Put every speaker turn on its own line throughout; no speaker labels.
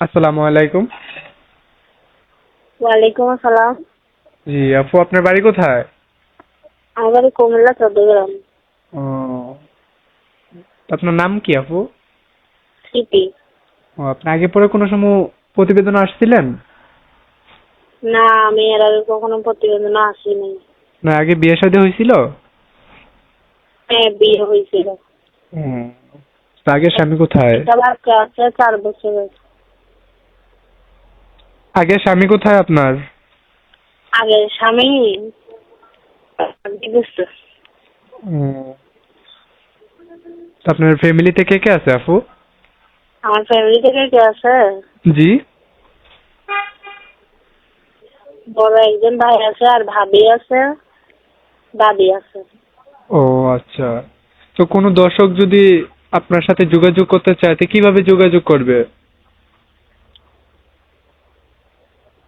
আসসালামু আলাইকুম।
ওয়ালাইকুম আসসালাম।
জি আপু আপনার বাড়ি কোথায়?
আমার বাড়ি কুমিল্লা চৌদ্দগ্রাম।
ও। আপনার নাম কি আপু?
স্মৃতি।
ও আপনি আগে পরে কোনো সময় প্রতিবেদন আসছিলেন?
না আমি এর আগে কখনো প্রতিবেদন আসিনি।
না আগে বিয়ে শাদী হয়েছিল?
হ্যাঁ বিয়ে হয়েছিল।
হুম। আগে স্বামী কোথায়?
চার বছরের।
আগে স্বামী কোথায় আপনার?
আগে স্বামী।
আপনার ফ্যামিলিতে কে কে আছে আপু?
আমার ফ্যামিলি থেকে কে আছে?
জি।
বড় একজন ভাই আছে আর ভাবি আছে দাদি আছে।
ও আচ্ছা। তো কোনো দর্শক যদি আপনার সাথে যোগাযোগ করতে চায় তো কীভাবে যোগাযোগ করবে?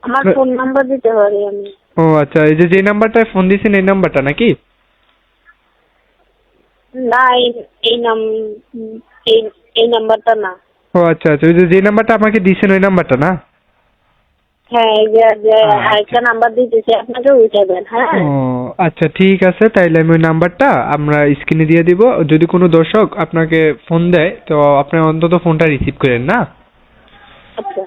আমার ফোন নাম্বার দিতে পারি আমি।
ও আচ্ছা এই যে যে নাম্বারটায় ফোন দিয়েছেন এই নাম্বারটা নাকি?
না এই- এই নাম এই নাম্বারটা না।
ও আচ্ছা আচ্ছা ওই যে যে নাম্বারটা আমাকে দিয়েছেন ওই নাম্বারটা না?
হ্যাঁ এই যে যে
আচ্ছা।
আরেকটা নাম্বার দিতেছি আপনাকে উঠাবেন হ্যাঁ?
ও আচ্ছা ঠিক আছে তাইলে আমি ওই নাম্বারটা আমরা স্ক্রিনে দিয়ে দিব। যদি কোনো দর্শক আপনাকে ফোন দেয় তো আপনি অন্তত ফোনটা রিসিভ করেন না?
আচ্ছা।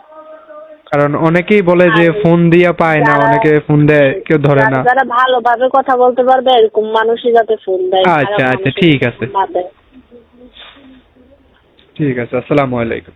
কারণ অনেকেই বলে যে ফোন দিয়া পায় না অনেকে ফোন দেয় কেউ ধরে না।
যারা ভালোভাবে কথা বলতে পারবে এরকম মানুষই যাতে ফোন দেয়
আচ্ছা, আচ্ছা, ঠিক আছে। ঠিক আছে আসসালামু আলাইকুম।